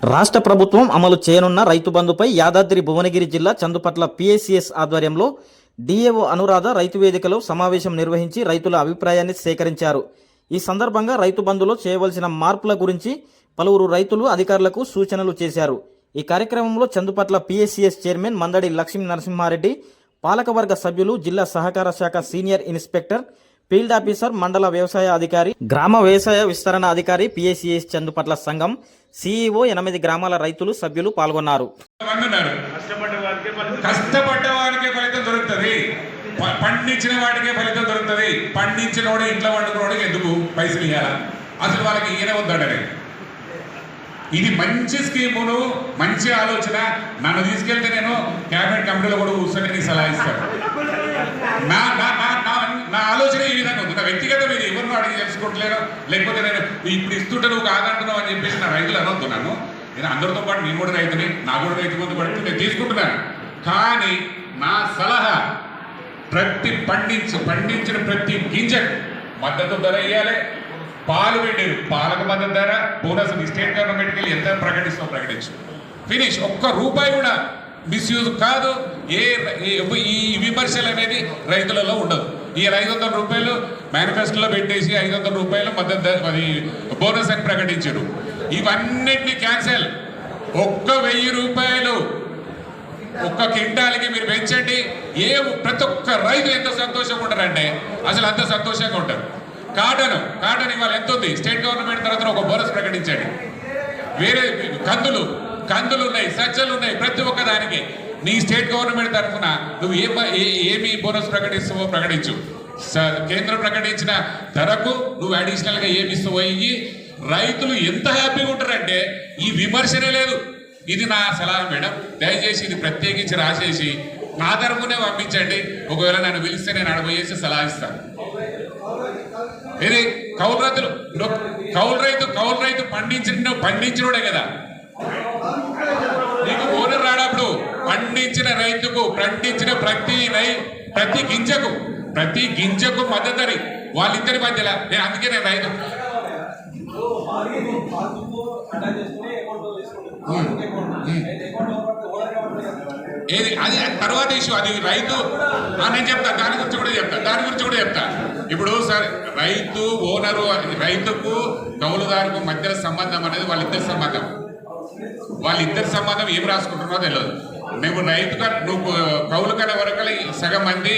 రాష్ట్ర ప్రభుత్వం అమలు చేయనున్న రైతు బంధుపై యాదాద్రి భువనగిరి జిల్లా చందుపట్ల పిఎస్సిఎస్ ఆధ్వర్యంలో డిఏఓ అనురాధ రైతు వేదికలో సమావేశం నిర్వహించి రైతుల అభిప్రాయాన్ని సేకరించారు. ఈ సందర్భంగా రైతు బంధులో చేయవలసిన మార్పుల గురించి పలువురు రైతులు అధికారులకు సూచనలు చేశారు. ఈ కార్యక్రమంలో చందుపట్ల పిఎస్సిఎస్ చైర్మన్ మందడి లక్ష్మీ నరసింహారెడ్డి పాలకవర్గ సభ్యులు జిల్లా సహకార శాఖ సీనియర్ ఇన్స్పెక్టర్ ఫీల్డ్ ఆఫీసర్ మండల వ్యవసాయ అధికారి గ్రామ వ్యవసాయ విస్తరణ అధికారి పిఎస్సిఎస్ చందుపట్ల సంఘం సిఇఓ ఎనిమిది గ్రామాల రైతులు సభ్యులు పాల్గొన్నారు. మంది కష్టపడ్డ ఫలితం దొరుకుతుంది. పండించిన వాడికే ఫలితం దొరుకుతుంది. పండించినోడు ఇంట్లో వండుకున్నోడికి ఎందుకు పైసలు ఇవ్వాలా అసలు వాళ్ళకి ఈయన వద్దాడని ఇది మంచి స్కీమును మంచి ఆలోచన. నన్ను తీసుకెళ్తే నేను క్యాబినెట్ కమిటీలో కూడా కూర్చొని నీకు సలహా ఇస్తాను. నా నా నా ఆలోచన ఈ వ్యక్తిగత మీరు ఎవరినో అడిగి తెలుసుకోవట్లేరు లేకపోతే నేను ఇప్పుడు ఇస్తుంటే నువ్వు కాదంటున్నావు అని చెప్పేసి నా రైతులు అనొద్దు నేను అందరితో పాటు నేను కూడా రైతుని నా కూడా రైతు మంది పడుతుంది నేను తీసుకుంటున్నాను. కానీ నా సలహా ప్రతి పండించి పండించిన ప్రతి గింజకు మద్దతు ధర ఇవ్వాలి పాలు పెట్టారు. పాలకు మద్దతు ధర బోనస్ స్టేట్ గవర్నమెంట్కి వెళ్ళి ఎంత ప్రకటిస్తాం ప్రకటించు. ఫినిష్ ఒక్క రూపాయి కూడా మిస్యూజ్ కాదు. ఏ- ఈ విమర్శలు అనేది రైతులలో ఉండదు. ఈ ఐదు వందల రూపాయలు మేనిఫెస్టోలో పెట్టేసి ఐదు వందల రూపాయలు మద్దతు అది బోనస్ అని ప్రకటించారు. ఇవన్నిటిని క్యాన్సిల్ ఒక్క వెయ్యి రూపాయలు ఒక్క కింటాలకి మీరు పెంచండి. ఏ ప్రతి ఒక్క రైతు ఎంత సంతోషంగా ఉంటారంటే అసలు అంత సంతోషంగా ఉంటారు. కాటన్ కాటన్ ఇవాళ ఎంత ఉంది? స్టేట్ గవర్నమెంట్ తర్వాత ఒక బోనస్ ప్రకటించండి. వేరే కందులు కందులు ఉన్నాయి సజ్జలు ఉన్నాయి ప్రతి ఒక్క దానికి. నీ స్టేట్ గవర్నమెంట్ తరఫున నువ్వు ఏ ఏ- ఏమి బోనస్ ప్రకటిస్తావో ప్రకటించు. స- కేంద్రం ప్రకటించిన ధరకు నువ్వు అడిషనల్గా ఏమి ఇస్తావో రైతులు ఎంత హ్యాపీగా ఉంటారంటే ఈ విమర్శనే లేదు. ఇది నా సలహా మేడం. దయచేసి ఇది ప్రత్యేకించి రాసేసి నా తరఫునే పంపించండి. ఒకవేళ నన్ను పిలిస్తే నేను అడబోయేసి సలహా ఇస్తాను. ఇది కౌలు రైతులు. కౌలు రైతు కౌలు రైతు పండించిన పండించినోడే కదా. పండించిన రైతుకు పండించిన ప్రతి రై ప్రతి గింజకు ప్రతి గింజకు మద్దతు వాళ్ళిద్దరి మధ్యలో. నేను అందుకే నేను రైతు. ఏది? అది తర్వాత ఇష్యూ అది రైతు నేను చెప్తా. దాని గురించి కూడా చెప్తా. దాని గురించి కూడా చెప్తా. ఇప్పుడు సరే రైతు ఓనరు రైతుకు కౌలుదారుకు మధ్య సంబంధం అనేది వాళ్ళిద్దరి సంబంధం. వాళ్ళిద్దరి సంబంధం ఏం రాసుకుంటున్నారో తెలియదు నువ్వు రైతు నువ్వు కౌలు కడ వరకు సగం మంది